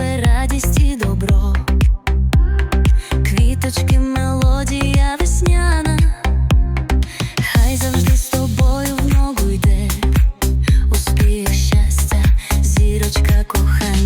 тебе радість і добро, квіточки, мелодія весняна, хай завжди з тобою в ногу йде, успіх щастя, зірочка кохання.